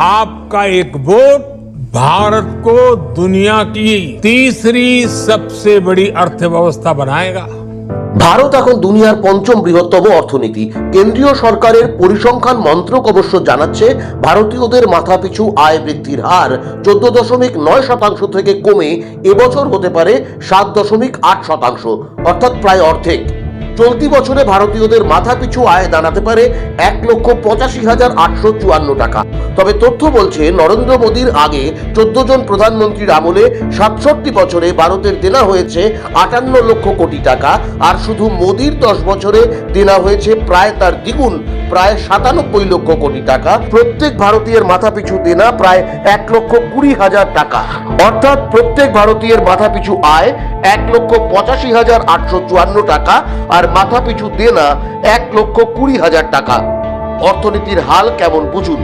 आपका एक वोट भारत को दुनिया की तीसरी सबसे बड़ी अर्थव्यवस्था बनाएगा ভারত এখন দুনিয়ার পঞ্চম বৃহত্তম অর্থনীতি কেন্দ্রীয় সরকারের পরিসংখ্যান মন্ত্রক অবশ্য জানাচ্ছে ভারতীয়দের মাথাপিছু আয় বৃদ্ধির হার চোদ্দ দশমিক নয় শতাংশ থেকে কমে এবছর হতে পারে সাত দশমিক আট শতাংশ অর্থাৎ প্রায় অর্ধেক চলতি বছরে ভারতীয়দের মাথাপিছু আয় দাঁড়াতে পারে এক লক্ষ পঁচাশি হাজার আটশো চুয়ান্ন টাকা। তবে তথ্য বলছে, নরেন্দ্র মোদীর আগে চোদ্দ জন প্রধানমন্ত্রীর আমলে সাতষট্টি বছরে ভারতের দেনা হয়েছে আটান্ন লক্ষ কোটি টাকা, আর শুধু মোদীর দশ বছরে দেনা হয়েছে প্রায় তার দ্বিগুণ। প্রায় সাতানব্বই লক্ষ কোটি টাকা। প্রত্যেক ভারতীয়ের মাথাপিছু দেনা প্রায় এক লক্ষ কুড়ি হাজার টাকা। অর্থাৎ প্রত্যেক ভারতীয়ের মাথাপিছু আয় এক লক্ষ পঁচাশি হাজার আটশো চুয়ান্ন টাকা আর মাথাপিছু দেনা এক লক্ষ কুড়ি হাজার টাকা। অর্থনীতির হাল কেমন বুঝুন।